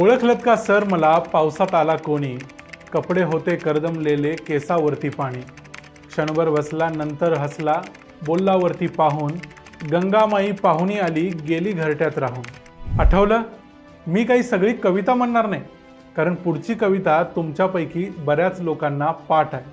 ओळखलत का सर मला? पावसात आला कोणी? कपडे होते करदमलेले केसावरती पाणी. क्षणभर बसला नंतर हसला बोललावरती पाहून गंगामाई पाहुणी आली गेली घरट्यात राहून. आठवलं? मी काही सगळी कविता म्हणणार नाही कारण पुढची कविता तुमच्यापैकी बऱ्याच लोकांना पाठ आहे.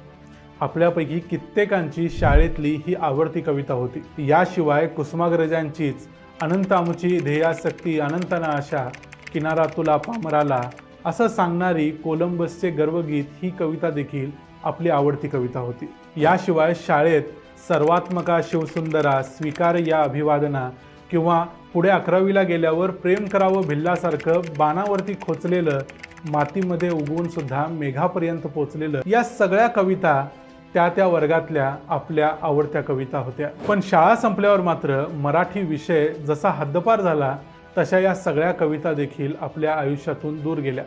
आपल्यापैकी कित्येकांची शाळेतली ही आवडती कविता होती. याशिवाय कुसुमाग्रजांचीच अनंत आमची ध्येयासक्ती अनंत आशा किनारा तुला पामराला असं सांगणारी कोलंबसचे गर्वगीत ही कविता देखील आपली आवडती कविता होती. याशिवाय शाळेत सर्वात्मका शिवसुंदरा स्वीकार या अभिवादना किंवा पुढे अकरावीला गेल्यावर प्रेम करावं भिल्लासारखं बाणावरती खोचलेलं मातीमध्ये उगवून सुद्धा मेघापर्यंत पोचलेलं या सगळ्या कविता त्या त्या वर्गातल्या आपल्या आवडत्या कविता होत्या. पण शाळा संपल्यावर मात्र मराठी विषय जसा हद्दपार झाला तशा या सगळ्या कविता देखील आपल्या आयुष्यातून दूर गेल्या.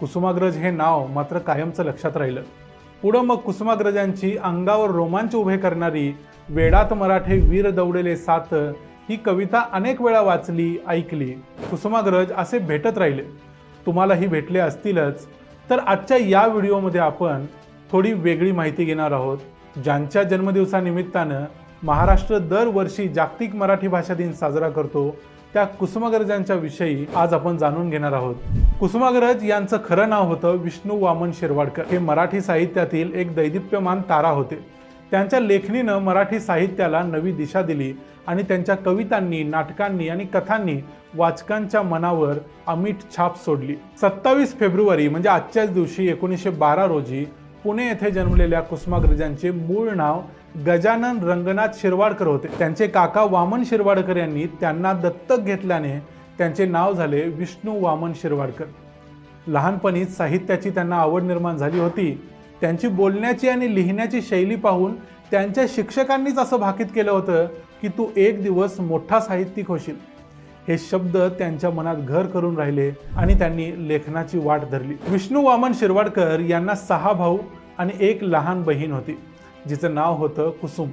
कुसुमाग्रज हे नाव मात्र कायमचं लक्षात राहिलं. पुढं मग कुसुमाग्रजांची अंगावर रोमांच उभे करणारी वेडात मराठे वीर दौडले सात ही कविता अनेक वेळा वाचली ऐकली. कुसुमाग्रज असे भेटत राहिले. तुम्हालाही भेटले असतीलच. तर आजच्या या व्हिडिओमध्ये आपण थोडी वेगळी माहिती घेणार आहोत. ज्यांच्या जन्मदिवसानिमित्तानं महाराष्ट्र दरवर्षी जागतिक मराठी भाषा दिन साजरा करतो त्या कुसुमाग्रजांच्या विषयी आज आपण जाणून घेणार आहोत. कुसुमाग्रज यांचं खरं नाव होतं विष्णू वामन शिरवाडकर. हे मराठी साहित्यातील एक दैदिप्यमान तारा होते. त्यांच्या लेखणीनं मराठी साहित्याला नवी दिशा दिली आणि त्यांच्या कवितांनी नाटकांनी आणि कथांनी वाचकांच्या मनावर अमीट छाप सोडली. सत्तावीस फेब्रुवारी म्हणजे आजच्याच दिवशी एकोणीसशे बारा रोजी पुणे येथे जन्मलेल्या कुसुमाग्रजांचे मूळ नाव गजानन रंगनाथ शिरवाडकर होते. त्यांचे काका वामन शिरवाडकर यांनी त्यांना दत्तक घेतल्याने त्यांचे नाव झाले विष्णू वामन शिरवाडकर. लहानपणीच साहित्याची त्यांना आवड निर्माण झाली होती. त्यांची बोलण्याची आणि लिहिण्याची शैली पाहून त्यांच्या शिक्षकांनीच असं भाकीत केलं होतं की तू एक दिवस मोठा साहित्यिक होशील. हे शब्द त्यांच्या मनात घर करून राहिले आणि त्यांनी लेखनाची वाट धरली. विष्णू वामन शिरवाडकर यांना सहा भाऊ आणि एक लहान बहीण होती जिचं नाव होतं कुसुम.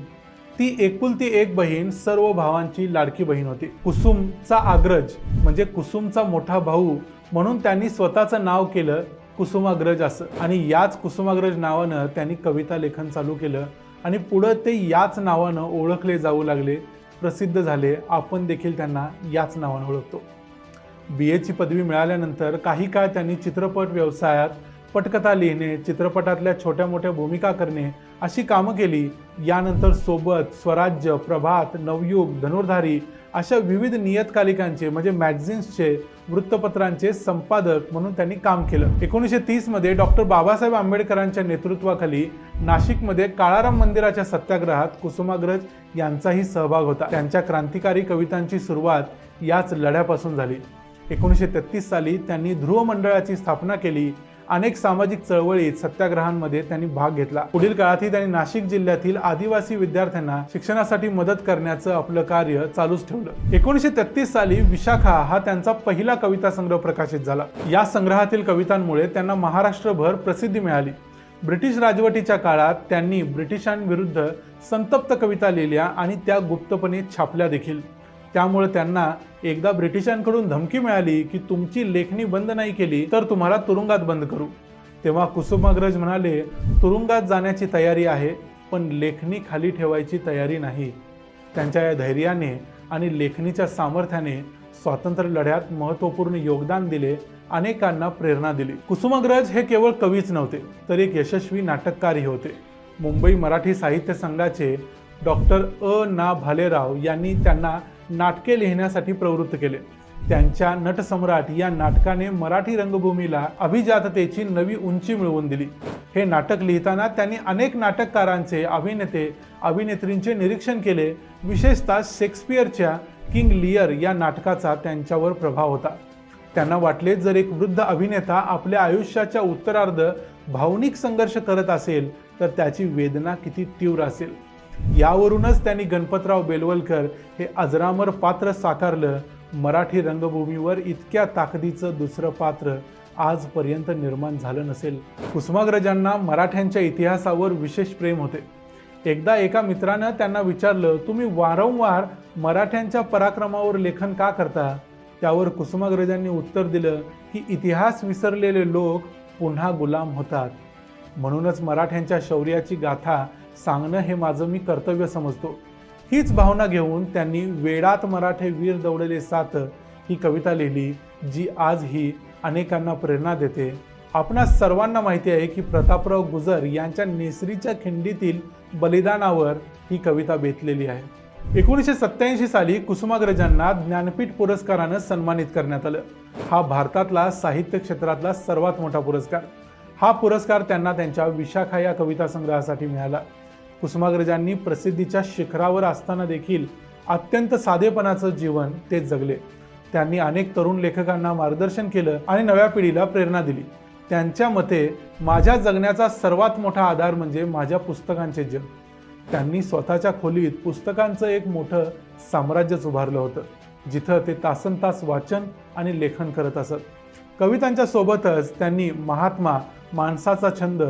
ती एकुलती एक बहीण सर्व भावांची लाडकी बहीण होती. कुसुमचा आग्रज म्हणजे कुसुमचा मोठा भाऊ म्हणून त्यांनी स्वतःचं नाव केलं कुसुमाग्रज असं. आणि याच कुसुमाग्रज नावानं त्यांनी कविता लेखन चालू केलं आणि पुढं ते याच नावानं ओळखले जाऊ लागले. प्रसिद्ध झाले. आपण देखील त्यांना याच नावानं ओळखतो. बी. एची पदवी मिळाल्यानंतर काही काळ त्यांनी चित्रपट व्यवसायात पटकथा लिहिणे चित्रपटातल्या छोट्या मोठ्या भूमिका करणे अशी कामं केली. यानंतर सोबत स्वराज्य प्रभात नवयुग धनुर्धारी अशा विविध नियतकालिकांचे म्हणजे मॅगझिन्सचे वृत्तपत्रांचे संपादक म्हणून त्यांनी काम केलं. एकोणीसशे तीसमध्ये डॉक्टर बाबासाहेब आंबेडकरांच्या नेतृत्वाखाली नाशिकमध्ये काळाराम मंदिराच्या सत्याग्रहात कुसुमाग्रज यांचाही सहभाग होता. त्यांच्या क्रांतिकारी कवितांची सुरुवात याच लढ्यापासून झाली. एकोणीसशे तेहतीस साली त्यांनी ध्रुव मंडळाची स्थापना केली. अनेक सामाजिक चळवळीत सत्याग्रहांमध्ये त्यांनी भाग घेतला. पुढील काळातही त्यांनी नाशिक जिल्ह्यातील आदिवासी विद्यार्थ्यांना शिक्षणासाठी मदत करण्याचं आपलं कार्य चालूच ठेवलं. एकोणीसशे तेहतीस साली विशाखा हा त्यांचा पहिला कविता संग्रह प्रकाशित झाला. या संग्रहातील कवितांमुळे त्यांना महाराष्ट्रभर प्रसिद्धी मिळाली. ब्रिटिश राजवटीच्या काळात त्यांनी ब्रिटिशांविरुद्ध संतप्त कविता लिहिल्या आणि त्या गुप्तपणे छापल्या देखील. त्यामुळे त्यांना एकदा ब्रिटिशांकडून धमकी मिळाली की तुमची लेखणी बंद नाही केली तर तुम्हाला तुरुंगात बंद करू. तेव्हा कुसुमाग्रज म्हणाले तुरुंगात जाण्याची तयारी आहे पण लेखणी खाली ठेवायची तयारी नाही. त्यांच्या या धैर्याने आणि लेखणीच्या सामर्थ्याने स्वातंत्र्य लढ्यात महत्त्वपूर्ण योगदान दिले अनेकांना प्रेरणा दिली. कुसुमाग्रज हे केवळ कवीच नव्हते तर एक यशस्वी नाटककारही होते. मुंबई मराठी साहित्य संघाचे डॉक्टर अ. ना भालेराव यांनी त्यांना नाटके लिहिण्यासाठी प्रवृत्त केले. त्यांच्या नटसम्राट या नाटकाने मराठी रंगभूमीला अभिजाततेची नवी उंची मिळवून दिली. हे नाटक लिहिताना त्यांनी अनेक नाटककारांचे अभिनेते अभिनेत्रींचे निरीक्षण केले. विशेषतः शेक्सपियरच्या किंग लियर या नाटकाचा त्यांच्यावर प्रभाव होता. त्यांना वाटले जर एक वृद्ध अभिनेता आपल्या आयुष्याच्या उत्तरार्ध भावनिक संघर्ष करत असेल तर त्याची वेदना किती तीव्र असेल. यावरूनच त्यांनी गणपतराव बेलवलकर हे अजरामर पात्र साकारलं. मराठी रंगभूमीवर इतक्या ताकदीचं दुसरं पात्र आजपर्यंत निर्माण झालं नसेल. कुसुमाग्रजांना मराठ्यांच्या इतिहासावर विशेष प्रेम होते. एकदा एका मित्रानं त्यांना विचारलं तुम्ही वारंवार मराठ्यांच्या पराक्रमावर लेखन का करता? त्यावर कुसुमाग्रजांनी उत्तर दिलं की इतिहास विसरलेले लोक पुन्हा गुलाम होतात. म्हणूनच मराठ्यांच्या शौर्याची गाथा सांगणं हे माझं मी कर्तव्य समजतो. हीच भावना घेऊन त्यांनी वेडात मराठे वीर दौडले सात ही कविता लिहिली जी आजही अनेकांना प्रेरणा देते. आपणास सर्वांना माहिती आहे की प्रतापराव गुजर यांच्या नेसरीच्या खिंडीतील बलिदानावर ही कविता बेतलेली आहे. एकोणीसशे सत्याऐंशी साली कुसुमाग्रजांना ज्ञानपीठ पुरस्कारानं सन्मानित करण्यात आलं. हा भारतातला साहित्य क्षेत्रातला सर्वात मोठा पुरस्कार. हा पुरस्कार त्यांना त्यांच्या विशाखा या कविता संग्रहासाठी मिळाला. कुसुमाग्रजांनी प्रसिद्धीच्या शिखरावर असताना देखील अत्यंत साधेपणाचं जीवन ते जगले. त्यांनी अनेक तरुण लेखकांना मार्गदर्शन केलं आणि नव्या पिढीला प्रेरणा दिली. त्यांच्या मते माझ्या जगण्याचा सर्वात मोठा आधार म्हणजे माझ्या पुस्तकांचे जग. त्यांनी स्वतःच्या खोलीत पुस्तकांचं एक मोठं साम्राज्यच उभारलं होतं जिथं ते तासन तास वाचन आणि लेखन करत असत. कवितांच्या सोबतच त्यांनी महात्मा माणसाचा छंद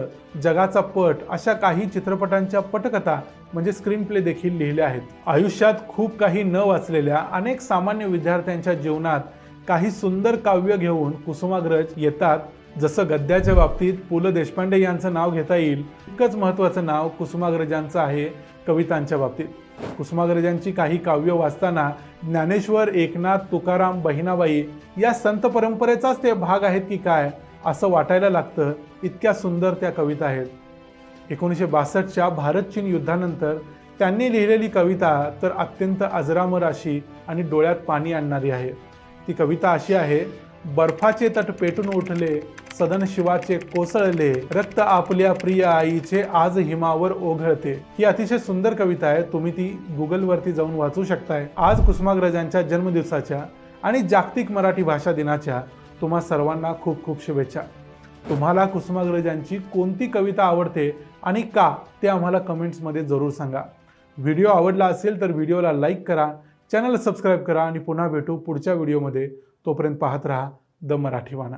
जगाचा पट अशा काही चित्रपटांच्या पटकथा म्हणजे स्क्रीनप्ले देखील लिहिल्या आहेत. आयुष्यात खूप काही न वाचलेल्या अनेक सामान्य विद्यार्थ्यांच्या जीवनात काही सुंदर काव्य घेऊन कुसुमाग्रज येतात. जसं गद्याच्या बाबतीत पु. ल. देशपांडे यांचं नाव घेता येईल. इतकंच महत्त्वाचं नाव कुसुमाग्रजांचं आहे कवितांच्या बाबतीत. कुसुमाग्रजांची काही काव्य वाचताना ज्ञानेश्वर एकनाथ तुकाराम बहिणाबाई या संत परंपरेचाच ते भाग आहेत की काय? असं वाटायला लागतं इतक्या सुंदर त्या कविता आहेत. एकोणीसशे बासष्टच्या भारत चीन युद्धानंतर त्यांनी लिहिलेली कविता तर अत्यंत अजरामर अशी आणि डोळ्यात पाणी आणणारी आहे. ती कविता अशी आहे बर्फाचे तट पेटून उठले सदन शिवाचे कोसळले रक्त आपल्या प्रिय आईचे आज हिमावर ओघळते. ही अतिशय सुंदर कविता आहे तुम्ही ती गुगलवरती जाऊन वाचू शकताय. आज कुसुमाग्रजांच्या जन्मदिवसाच्या आणि जागतिक मराठी भाषा दिनाच्या तुम्हा सर्वांना खूप खूप शुभेच्छा. तुम्हाला कुसुमाग्रजांची कोणती कविता आवडते आणि का ते आम्हाला कमेंट्समध्ये जरूर सांगा. व्हिडिओ आवडला असेल तर व्हिडिओला लाईक करा चॅनल सबस्क्राईब करा आणि पुन्हा भेटू पुढच्या व्हिडिओमध्ये तोपर्यंत पाहत राहा द मराठीवाणा.